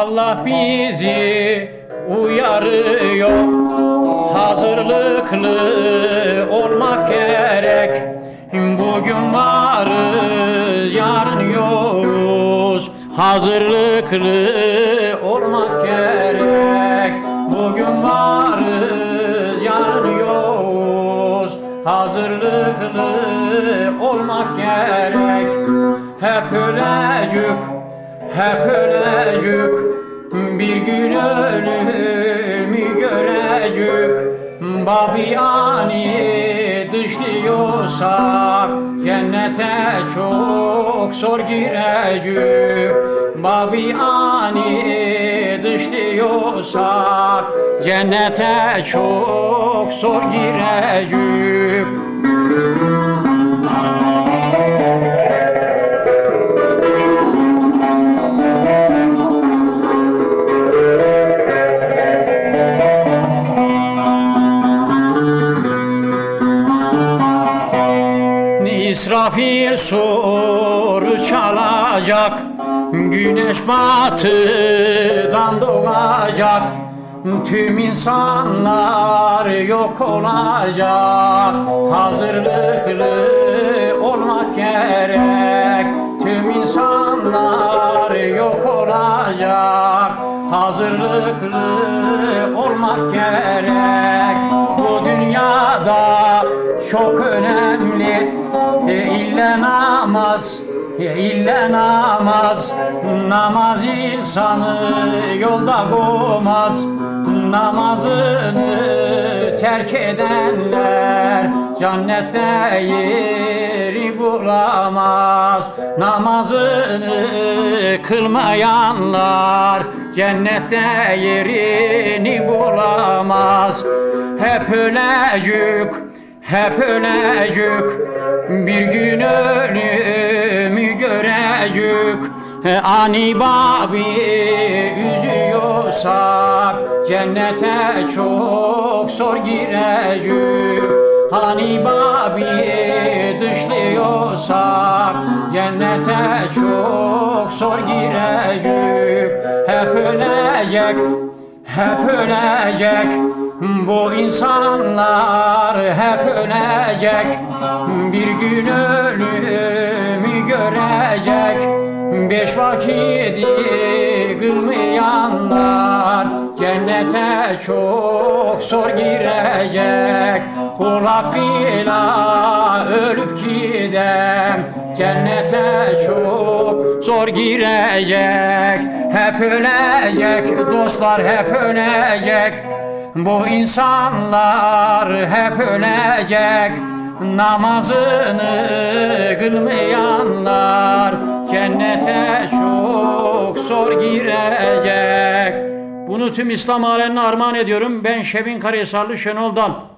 Allah bizi uyarıyor Hazırlıklı olmak gerek. Bugün varız yarın yokuz. Hazırlıklı olmak gerek. Bugün varız yarın yokuz. Hazırlıklı olmak gerek. Hep ölecek hep ölecek. Bir gün ölümü Babi ani dışlıyorsak cennete çok zor girecek. Babi ani dışlıyorsak cennete çok zor girecek İsrafil soru çalacak. Güneş batıdan doğacak. Tüm insanlar yok olacak. Hazırlıklı olmak gerek. Tüm insanlar yok olacak. Hazırlıklı olmak gerek. Bu dünyada çok önemli e, ille namaz e, ille namaz. Namaz insanı yolda koymaz namazını terk edenler cennette yeri bulamaz. Namazını kılmayanlar cennette yerini bulamaz. Hep ölecek hep ölecek bir gün ölümü görecek Ani babi üzüyorsak cennete çok zor girecek Hani babi dışlıyorsak cennete çok zor girecek Hep ölecek hep ölecek bu insanlar hep ölecek. Bir gün ölümü görecek. Beş vakit kılmayanlar Cennete çok zor girecek. Kul hakkıyla ölüp gidem Cennete çok zor girecek. Hep ölecek dostlar hep ölecek bu insanlar hep ölecek Namazını kılmayanlar Cennete çok zor girecek Bunu tüm İslam alemine armağan ediyorum. Ben Şebin Karahisarlı Şenol Dal.